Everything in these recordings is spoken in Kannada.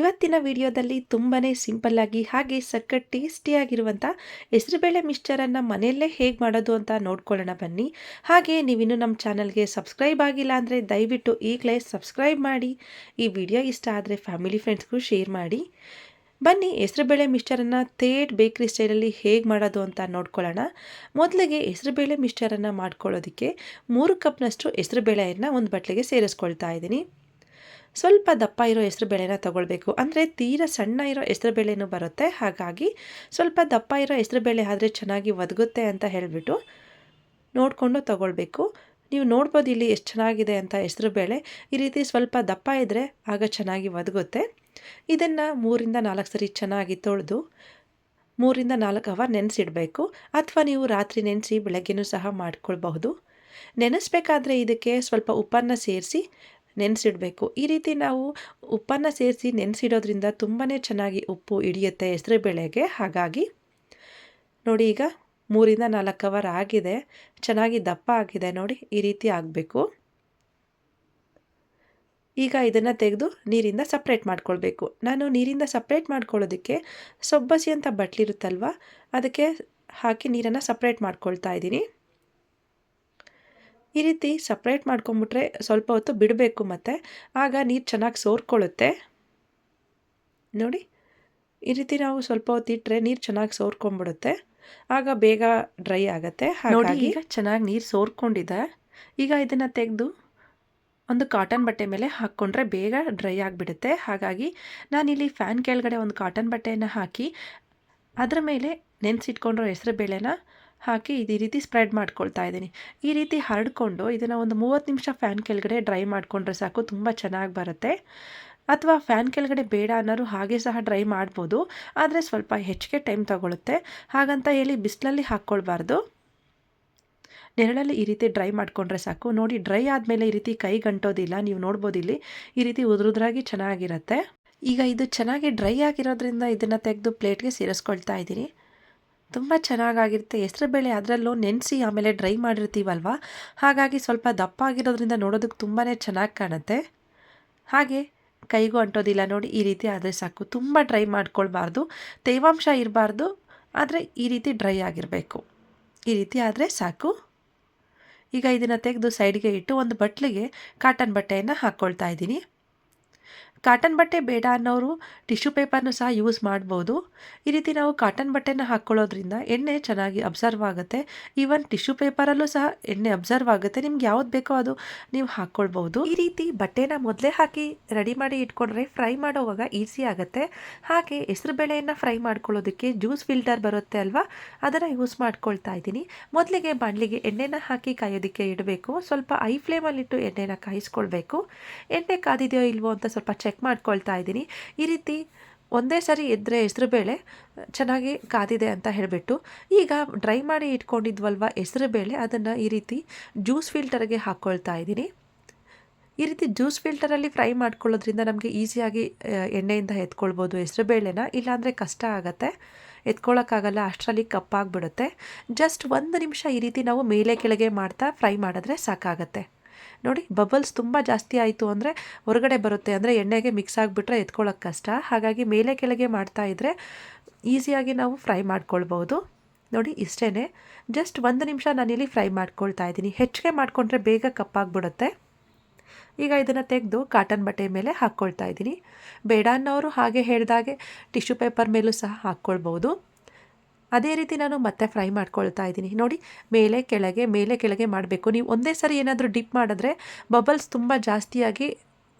ಇವತ್ತಿನ ವಿಡಿಯೋದಲ್ಲಿ ತುಂಬಾ ಸಿಂಪಲ್ಲಾಗಿ ಹಾಗೆ ಸಕ್ಕ ಟೇಸ್ಟಿಯಾಗಿರುವಂಥ ಹೆಸರುಬೇಳೆ ಮಿಕ್ಸ್ಚರನ್ನು ಮನೆಯಲ್ಲೇ ಹೇಗೆ ಮಾಡೋದು ಅಂತ ನೋಡ್ಕೊಳ್ಳೋಣ ಬನ್ನಿ. ಹಾಗೆ ನೀವಿನ್ನೂ ನಮ್ಮ ಚಾನಲ್ಗೆ ಸಬ್ಸ್ಕ್ರೈಬ್ ಆಗಿಲ್ಲ ಅಂದರೆ ದಯವಿಟ್ಟು ಈಗಲೇ ಸಬ್ಸ್ಕ್ರೈಬ್ ಮಾಡಿ, ಈ ವಿಡಿಯೋ ಇಷ್ಟ ಆದರೆ ಫ್ಯಾಮಿಲಿ ಫ್ರೆಂಡ್ಸ್ಗೂ ಶೇರ್ ಮಾಡಿ. ಬನ್ನಿ ಹೆಸರುಬೇಳೆ ಮಿಕ್ಸ್ಚರನ್ನು ತೇಟ್ ಬೇಕ್ರಿ ಸ್ಟೈಲಲ್ಲಿ ಹೇಗೆ ಮಾಡೋದು ಅಂತ ನೋಡ್ಕೊಳ್ಳೋಣ. ಮೊದಲಿಗೆ ಹೆಸರುಬೇಳೆ ಮಿಕ್ಸ್ಚರನ್ನು ಮಾಡ್ಕೊಳ್ಳೋದಕ್ಕೆ ಮೂರು ಕಪ್ನಷ್ಟು ಹೆಸರುಬೇಳೆಯನ್ನು ಒಂದು ಬಟ್ಲಿಗೆ ಸೇರಿಸ್ಕೊಳ್ತಾ ಇದ್ದೀನಿ. ಸ್ವಲ್ಪ ದಪ್ಪ ಇರೋ ಹೆಸರು ಬೇಳೆನ ತೊಗೊಳ್ಬೇಕು. ಅಂದರೆ ತೀರ ಸಣ್ಣ ಇರೋ ಹೆಸರು ಬೇಳೆನೂ ಬರುತ್ತೆ. ಹಾಗಾಗಿ ಸ್ವಲ್ಪ ದಪ್ಪ ಇರೋ ಹೆಸರು ಬೇಳೆ ಆದರೆ ಚೆನ್ನಾಗಿ ಒದಗುತ್ತೆ ಅಂತ ಹೇಳಿಬಿಟ್ಟು ನೋಡಿಕೊಂಡು ತೊಗೊಳ್ಬೇಕು. ನೀವು ನೋಡ್ಬೋದು ಇಲ್ಲಿ ಎಷ್ಟು ಚೆನ್ನಾಗಿದೆ ಅಂತ ಹೆಸರು ಬೇಳೆ. ಈ ರೀತಿ ಸ್ವಲ್ಪ ದಪ್ಪ ಇದ್ದರೆ ಆಗ ಚೆನ್ನಾಗಿ ಒದಗುತ್ತೆ. ಇದನ್ನು ಮೂರಿಂದ ನಾಲ್ಕು ಸರಿ ಚೆನ್ನಾಗಿ ತೊಳೆದು ಮೂರಿಂದ ನಾಲ್ಕು ಅವರ್ ನೆನೆಸಿಡಬೇಕು. ಅಥವಾ ನೀವು ರಾತ್ರಿ ನೆನೆಸಿ ಬೆಳಗ್ಗೆನೂ ಸಹ ಮಾಡ್ಕೊಳ್ಬಹುದು. ನೆನೆಸ್ಬೇಕಾದ್ರೆ ಇದಕ್ಕೆ ಸ್ವಲ್ಪ ಉಪ್ಪನ್ನು ಸೇರಿಸಿ ನೆನೆಸಿಡಬೇಕು. ಈ ರೀತಿ ನಾವು ಉಪ್ಪನ್ನು ಸೇರಿಸಿ ನೆನೆಸಿಡೋದ್ರಿಂದ ತುಂಬಾ ಚೆನ್ನಾಗಿ ಉಪ್ಪು ಹಿಡಿಯುತ್ತೆ ಹೆಸರುಬೇಳೆಗೆ ಹಾಗಾಗಿ ನೋಡಿ ಈಗ ಮೂರಿಂದ ನಾಲ್ಕು ಅವರ್ ಆಗಿದೆ. ಚೆನ್ನಾಗಿ ದಪ್ಪ ಆಗಿದೆ ನೋಡಿ ಈ ರೀತಿ ಆಗಬೇಕು. ಈಗ ಇದನ್ನು ತೆಗೆದು ನೀರಿಂದ ಸಪ್ರೇಟ್ ಮಾಡ್ಕೊಳ್ಬೇಕು. ನಾನು ನೀರಿಂದ ಸಪ್ರೇಟ್ ಮಾಡ್ಕೊಳ್ಳೋದಕ್ಕೆ ಸೊಬ್ಬಸಿ ಅಂತ ಬಟ್ಲಿರುತ್ತಲ್ವ, ಅದಕ್ಕೆ ಹಾಕಿ ನೀರನ್ನು ಸಪ್ರೇಟ್ ಮಾಡ್ಕೊಳ್ತಾ ಇದ್ದೀನಿ. ಈ ರೀತಿ ಸಪ್ರೇಟ್ ಮಾಡ್ಕೊಂಬಿಟ್ರೆ ಸ್ವಲ್ಪ ಹೊತ್ತು ಬಿಡಬೇಕು ಮತ್ತು. ಆಗ ನೀರು ಚೆನ್ನಾಗಿ ಸೋರ್ಕೊಳ್ಳುತ್ತೆ. ನೋಡಿ ಈ ರೀತಿ ನಾವು ಸ್ವಲ್ಪ ಹೊತ್ತು ಇಟ್ಟರೆ ನೀರು ಚೆನ್ನಾಗಿ ಸೋರ್ಕೊಂಬಿಡುತ್ತೆ ಆಗ ಬೇಗ ಡ್ರೈ ಆಗುತ್ತೆ. ನೋಡಿ ಈಗ ಚೆನ್ನಾಗಿ ನೀರು ಸೋರ್ಕೊಂಡಿದೆ. ಈಗ ಇದನ್ನು ತೆಗೆದು ಒಂದು ಕಾಟನ್ ಬಟ್ಟೆ ಮೇಲೆ ಹಾಕ್ಕೊಂಡ್ರೆ ಬೇಗ ಡ್ರೈ ಆಗಿಬಿಡುತ್ತೆ. ಹಾಗಾಗಿ ನಾನಿಲ್ಲಿ ಫ್ಯಾನ್ ಕೆಳಗಡೆ ಒಂದು ಕಾಟನ್ ಬಟ್ಟೆಯನ್ನು ಹಾಕಿ ಅದರ ಮೇಲೆ ನೆನೆಸಿಟ್ಕೊಂಡಿರೋ ಹೆಸರು ಬೇಳೆನ ಹಾಕಿ ಈ ರೀತಿ ಸ್ಪ್ರೆಡ್ ಮಾಡ್ಕೊಳ್ತಾ ಇದ್ದೀನಿ. ಈ ರೀತಿ ಹರಡ್ಕೊಂಡು ಇದನ್ನು ಒಂದು ಮೂವತ್ತು ನಿಮಿಷ ಫ್ಯಾನ್ ಕೆಳಗಡೆ ಡ್ರೈ ಮಾಡಿಕೊಂಡ್ರೆ ಸಾಕು, ತುಂಬ ಚೆನ್ನಾಗಿ ಬರುತ್ತೆ. ಅಥವಾ ಫ್ಯಾನ್ ಕೆಳಗಡೆ ಬೇಡ ಅನ್ನೋರು ಹಾಗೆ ಸಹ ಡ್ರೈ ಮಾಡ್ಬೋದು, ಆದರೆ ಸ್ವಲ್ಪ ಹೆಚ್ಚಿಗೆ ಟೈಮ್ ತಗೊಳುತ್ತೆ. ಹಾಗಂತ ಹೇಳಿ ಬಿಸಿಲಲ್ಲಿ ಹಾಕ್ಕೊಳ್ಬಾರ್ದು ನೆರಳಲ್ಲಿ ಈ ರೀತಿ ಡ್ರೈ ಮಾಡಿಕೊಂಡ್ರೆ ಸಾಕು. ನೋಡಿ ಡ್ರೈ ಆದಮೇಲೆ ಈ ರೀತಿ ಕೈ ಗಂಟೋದಿಲ್ಲ, ನೀವು ನೋಡ್ಬೋದು ಇಲ್ಲಿ, ಈ ರೀತಿ ಉದುರುದ್ರಾಗಿ ಚೆನ್ನಾಗಿರುತ್ತೆ. ಈಗ ಇದು ಚೆನ್ನಾಗಿ ಡ್ರೈ ಆಗಿರೋದ್ರಿಂದ ಇದನ್ನು ತೆಗೆದು ಪ್ಲೇಟ್ಗೆ ಸೇರಿಸ್ಕೊಳ್ತಾ ಇದ್ದೀನಿ. ತುಂಬ ಚೆನ್ನಾಗಾಗಿರುತ್ತೆ. ಹೆಸರುಬೇಳೆ ಅದರಲ್ಲೂ ನೆನೆಸಿ ಆಮೇಲೆ ಡ್ರೈ ಮಾಡಿರ್ತೀವಲ್ವ? ಹಾಗಾಗಿ ಸ್ವಲ್ಪ ದಪ್ಪ ಆಗಿರೋದ್ರಿಂದ ನೋಡೋದಕ್ಕೆ ತುಂಬಾ ಚೆನ್ನಾಗಿ ಕಾಣುತ್ತೆ. ಹಾಗೆ ಕೈಗೂ ಅಂಟೋದಿಲ್ಲ ನೋಡಿ, ಈ ರೀತಿ ಆದರೆ ಸಾಕು. ತುಂಬ ಡ್ರೈ ಮಾಡ್ಕೊಳ್ಬಾರ್ದು. ತೇವಾಂಶ ಇರಬಾರ್ದು, ಆದರೆ ಈ ರೀತಿ ಡ್ರೈ ಆಗಿರಬೇಕು. ಈ ರೀತಿ ಆದರೆ ಸಾಕು. ಈಗ ಇದನ್ನು ತೆಗೆದು ಸೈಡ್ಗೆ ಇಟ್ಟು ಒಂದು ಬಟ್ಲಿಗೆ ಕಾಟನ್ ಬಟ್ಟೆಯನ್ನು ಹಾಕ್ಕೊಳ್ತಾ ಇದ್ದೀನಿ. ಕಾಟನ್ ಬಟ್ಟೆ ಬೇಡ ಅನ್ನೋರು ಟಿಶ್ಯೂ ಪೇಪರ್ನು ಸಹ ಯೂಸ್ ಮಾಡ್ಬೋದು. ಈ ರೀತಿ ನಾವು ಕಾಟನ್ ಬಟ್ಟೆನ ಹಾಕ್ಕೊಳ್ಳೋದ್ರಿಂದ ಎಣ್ಣೆ ಚೆನ್ನಾಗಿ ಅಬ್ಸರ್ವ್ ಆಗುತ್ತೆ. ಈವನ್ ಟಿಶ್ಯೂ ಪೇಪರಲ್ಲೂ ಸಹ ಎಣ್ಣೆ ಅಬ್ಸರ್ವ್ ಆಗುತ್ತೆ. ನಿಮ್ಗೆ ಯಾವ್ದು ಬೇಕೋ ಅದು ನೀವು ಹಾಕ್ಕೊಳ್ಬೋದು ಈ ರೀತಿ ಬಟ್ಟೆನ ಮೊದಲೇ ಹಾಕಿ ರೆಡಿ ಮಾಡಿ ಇಟ್ಕೊಂಡ್ರೆ ಫ್ರೈ ಮಾಡೋವಾಗ ಈಸಿ ಆಗುತ್ತೆ. ಹಾಗೆ ಹೆಸರು ಬೇಳೆಯನ್ನು ಫ್ರೈ ಮಾಡ್ಕೊಳ್ಳೋದಕ್ಕೆ ಜ್ಯೂಸ್ ಫಿಲ್ಟರ್ ಬರುತ್ತೆ ಅಲ್ವಾ? ಅದನ್ನು ಯೂಸ್ ಮಾಡ್ಕೊಳ್ತಾ ಇದ್ದೀನಿ. ಮೊದಲಿಗೆ ಬಾಣಲಿಗೆ ಎಣ್ಣೆನ ಹಾಕಿ ಕಾಯೋದಕ್ಕೆ ಇಡಬೇಕು. ಸ್ವಲ್ಪ ಐ ಫ್ಲೇಮಲ್ಲಿಟ್ಟು ಎಣ್ಣೆನ ಕಾಯಿಸ್ಕೊಳ್ಬೇಕು. ಎಣ್ಣೆ ಕಾದಿದೆಯೋ ಇಲ್ವೋ ಅಂತ ಸ್ವಲ್ಪ ಚೆಕ್ ಚೆಕ್ ಮಾಡ್ಕೊಳ್ತಾ ಇದ್ದೀನಿ. ಈ ರೀತಿ ಒಂದೇ ಸರಿ ಎದ್ದರೆ ಹೆಸರುಬೇಳೆ ಚೆನ್ನಾಗಿ ಕಾದಿದೆ ಅಂತ ಹೇಳಿಬಿಟ್ಟು, ಈಗ ಡ್ರೈ ಮಾಡಿ ಇಟ್ಕೊಂಡಿದ್ವಲ್ವ ಹೆಸರುಬೇಳೆ ಅದನ್ನು ಈ ರೀತಿ ಜ್ಯೂಸ್ ಫಿಲ್ಟರ್ಗೆ ಹಾಕ್ಕೊಳ್ತಾ ಇದ್ದೀನಿ. ಈ ರೀತಿ ಜ್ಯೂಸ್ ಫಿಲ್ಟರಲ್ಲಿ ಫ್ರೈ ಮಾಡ್ಕೊಳ್ಳೋದ್ರಿಂದ ನಮಗೆ ಈಸಿಯಾಗಿ ಎಣ್ಣೆಯಿಂದ ಎತ್ಕೊಳ್ಬೋದು ಹೆಸರುಬೇಳೆನ ಇಲ್ಲಾಂದರೆ ಕಷ್ಟ ಆಗುತ್ತೆ. ಎತ್ಕೊಳ್ಳೋಕ್ಕಾಗಲ್ಲ ಅಷ್ಟರಲ್ಲಿ ಕಪ್ಪಾಗಿಬಿಡುತ್ತೆ. ಜಸ್ಟ್ ಒಂದು ನಿಮಿಷ ಈ ರೀತಿ ನಾವು ಮೇಲೆ ಕೆಳಗೆ ಮಾಡ್ತಾ ಫ್ರೈ ಮಾಡಿದ್ರೆ ಸಾಕಾಗತ್ತೆ. ನೋಡಿ ಬಬಲ್ಸ್ ತುಂಬ ಜಾಸ್ತಿ ಆಯಿತು ಅಂದರೆ ಹೊರಗಡೆ ಬರುತ್ತೆ ಅಂದರೆ ಎಣ್ಣೆಗೆ ಮಿಕ್ಸ್ ಆಗಿಬಿಟ್ರೆ ಎತ್ಕೊಳ್ಳೋಕೆ ಕಷ್ಟ. ಹಾಗಾಗಿ ಮೇಲೆ ಕೆಳಗೆ ಮಾಡ್ತಾ ಇದ್ದರೆ ಈಸಿಯಾಗಿ ನಾವು ಫ್ರೈ ಮಾಡ್ಕೊಳ್ಬೋದು ನೋಡಿ ಇಷ್ಟೇ ಜಸ್ಟ್ ಒಂದು ನಿಮಿಷ ನಾನಿಲ್ಲಿ ಫ್ರೈ ಮಾಡ್ಕೊಳ್ತಾ ಇದ್ದೀನಿ. ಹೆಚ್ಚಿಗೆ ಮಾಡಿಕೊಂಡ್ರೆ ಬೇಗ ಕಪ್ಪಾಗ್ಬಿಡುತ್ತೆ. ಈಗ ಇದನ್ನು ತೆಗೆದು ಕಾಟನ್ ಬಟ್ಟೆ ಮೇಲೆ ಹಾಕ್ಕೊಳ್ತಾ ಇದ್ದೀನಿ. ಬೇಡ ಅನ್ನೋರು ಹಾಗೆ ಹೇಳಿದಾಗೆ ಟಿಶ್ಯೂ ಪೇಪರ್ ಮೇಲೂ ಸಹ ಹಾಕ್ಕೊಳ್ಬೋದು ಅದೇ ರೀತಿ ನಾನು ಮತ್ತೆ ಫ್ರೈ ಮಾಡ್ಕೊಳ್ತಾ ಇದ್ದೀನಿ. ನೋಡಿ, ಮೇಲೆ, ಕೆಳಗೆ ಮೇಲೆ, ಕೆಳಗೆ ಮಾಡಬೇಕು. ನೀವು ಒಂದೇ ಸರಿ ಏನಾದರೂ ಡಿಪ್ ಮಾಡಿದ್ರೆ ಬಬಲ್ಸ್ ತುಂಬ ಜಾಸ್ತಿಯಾಗಿ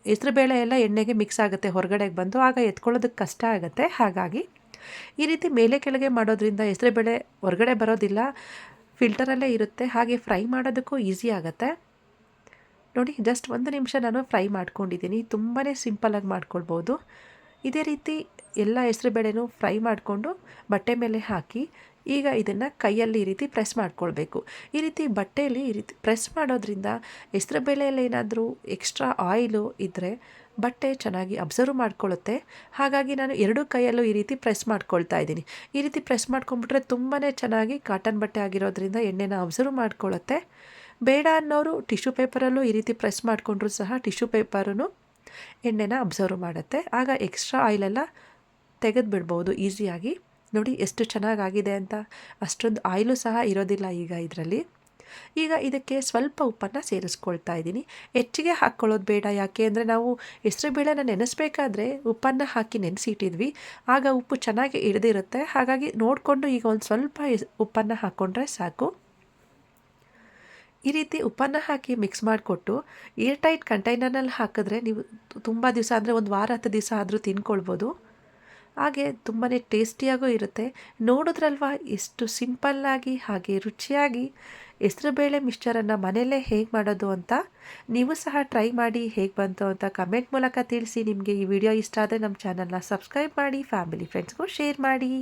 ಹೆಸರುಬೇಳೆ ಎಲ್ಲ ಎಣ್ಣೆಗೆ ಮಿಕ್ಸ್ ಆಗುತ್ತೆ, ಹೊರಗಡೆಗೆ ಬಂದು. ಆಗ ಎತ್ಕೊಳ್ಳೋದಕ್ಕೆ ಕಷ್ಟ ಆಗುತ್ತೆ. ಹಾಗಾಗಿ ಈ ರೀತಿ ಮೇಲೆ, ಕೆಳಗೆ ಮಾಡೋದ್ರಿಂದ ಹೆಸರುಬೇಳೆ ಹೊರಗಡೆ ಬರೋದಿಲ್ಲ, ಫಿಲ್ಟರಲ್ಲೇ ಇರುತ್ತೆ. ಹಾಗೆ ಫ್ರೈ ಮಾಡೋದಕ್ಕೂ ಈಸಿ ಆಗುತ್ತೆ. ನೋಡಿ, ಜಸ್ಟ್ ಒಂದು ನಿಮಿಷ ನಾನು ಫ್ರೈ ಮಾಡ್ಕೊಂಡಿದ್ದೀನಿ. ತುಂಬಾ ಸಿಂಪಲಾಗಿ ಮಾಡ್ಕೊಳ್ಬೋದು. ಇದೇ ರೀತಿ ಎಲ್ಲ ಹೆಸರು ಬೇಳೆನೂ ಫ್ರೈ ಮಾಡಿಕೊಂಡು ಬಟ್ಟೆ ಮೇಲೆ ಹಾಕಿ ಈಗ ಇದನ್ನು ಕೈಯಲ್ಲಿ ಈ ರೀತಿ ಪ್ರೆಸ್ ಮಾಡ್ಕೊಳ್ಬೇಕು. ಈ ರೀತಿ ಬಟ್ಟೆಯಲ್ಲಿ ಈ ರೀತಿ ಪ್ರೆಸ್ ಮಾಡೋದ್ರಿಂದ ಹೆಸರು ಬೇಳೆಯಲ್ಲಿ ಏನಾದರೂ ಎಕ್ಸ್ಟ್ರಾ ಆಯಿಲು ಇದ್ದರೆ ಬಟ್ಟೆ ಚೆನ್ನಾಗಿ ಅಬ್ಸರ್ವ್ ಮಾಡ್ಕೊಳ್ಳುತ್ತೆ ಹಾಗಾಗಿ ನಾನು ಎರಡು ಕೈಯಲ್ಲೂ ಈ ರೀತಿ ಪ್ರೆಸ್ ಮಾಡ್ಕೊಳ್ತಾ ಇದ್ದೀನಿ. ಈ ರೀತಿ ಪ್ರೆಸ್ ಮಾಡ್ಕೊಂಬಿಟ್ರೆ ತುಂಬಾ ಚೆನ್ನಾಗಿ ಕಾಟನ್ ಬಟ್ಟೆ ಆಗಿರೋದ್ರಿಂದ ಎಣ್ಣೆನ ಅಬ್ಸರ್ವ್ ಮಾಡ್ಕೊಳ್ಳುತ್ತೆ ಬೇಡ ಅನ್ನೋರು ಟಿಶ್ಯೂ ಪೇಪರಲ್ಲೂ ಈ ರೀತಿ ಪ್ರೆಸ್ ಮಾಡಿಕೊಂಡ್ರೂ ಸಹ ಟಿಶ್ಯೂ ಪೇಪರೂ ಎಣ್ಣೆನ ಅಬ್ಸರ್ವ್ ಮಾಡುತ್ತೆ. ಆಗ ಎಕ್ಸ್ಟ್ರಾ ಆಯಿಲೆಲ್ಲ ತೆಗೆದು ಬಿಡ್ಬೋದು ಈಸಿಯಾಗಿ. ನೋಡಿ ಎಷ್ಟು ಚೆನ್ನಾಗಾಗಿದೆ ಅಂತ. ಅಷ್ಟೊಂದು ಆಯಿಲು ಸಹ ಇರೋದಿಲ್ಲ ಈಗ ಇದರಲ್ಲಿ. ಈಗ ಇದಕ್ಕೆ ಸ್ವಲ್ಪ ಉಪ್ಪನ್ನು ಸೇರಿಸ್ಕೊಳ್ತಾ ಇದ್ದೀನಿ. ಹೆಚ್ಚಿಗೆ ಹಾಕ್ಕೊಳ್ಳೋದು ಬೇಡ ಯಾಕೆ ಅಂದರೆ ನಾವು ಹೆಸರುಬೇಳೆನ ನೆನೆಸ್ಬೇಕಾದ್ರೆ ಉಪ್ಪನ್ನು ಹಾಕಿ ನೆನೆಸಿಟ್ಟಿದ್ವಿ. ಆಗ ಉಪ್ಪು ಚೆನ್ನಾಗಿ ಹಿಡಿದಿರುತ್ತೆ. ಹಾಗಾಗಿ ನೋಡಿಕೊಂಡು ಈಗ ಒಂದು ಸ್ವಲ್ಪ ಉಪ್ಪನ್ನು ಹಾಕ್ಕೊಂಡ್ರೆ ಸಾಕು. ಈ ರೀತಿ ಉಪ್ಪನ್ನು ಹಾಕಿ ಮಿಕ್ಸ್ ಮಾಡಿಕೊಟ್ಟು ಏರ್ ಟೈಟ್ ಕಂಟೈನರ್ನಲ್ಲಿ ಹಾಕಿದ್ರೆ ನೀವು ತುಂಬ ದಿವಸ ಅಂದರೆ ಒಂದು ವಾರ ಹತ್ತು ದಿವಸ ಆದರೂ ತಿನ್ಕೊಳ್ಬೋದು. ಹಾಗೆ ತುಂಬಾ ಟೇಸ್ಟಿಯಾಗೂ ಇರುತ್ತೆ. ನೋಡಿದ್ರಲ್ವಾ ಎಷ್ಟು ಸಿಂಪಲ್ಲಾಗಿ ಹಾಗೆ ರುಚಿಯಾಗಿ ಹೆಸರುಬೇಳೆ ಮಿಕ್ಸ್ಚರನ್ನು ಮನೆಯಲ್ಲೇ ಹೇಗೆ ಮಾಡೋದು ಅಂತ? ನೀವು ಸಹ ಟ್ರೈ ಮಾಡಿ ಹೇಗೆ ಬಂತು ಅಂತ ಕಮೆಂಟ್ ಮೂಲಕ ತಿಳಿಸಿ. ನಿಮಗೆ ಈ ವಿಡಿಯೋ ಇಷ್ಟ ಆದರೆ ನಮ್ಮ ಚಾನಲ್ನ ಸಬ್ಸ್ಕ್ರೈಬ್ ಮಾಡಿ, ಫ್ಯಾಮಿಲಿ ಫ್ರೆಂಡ್ಸ್ಗೂ ಶೇರ್ ಮಾಡಿ.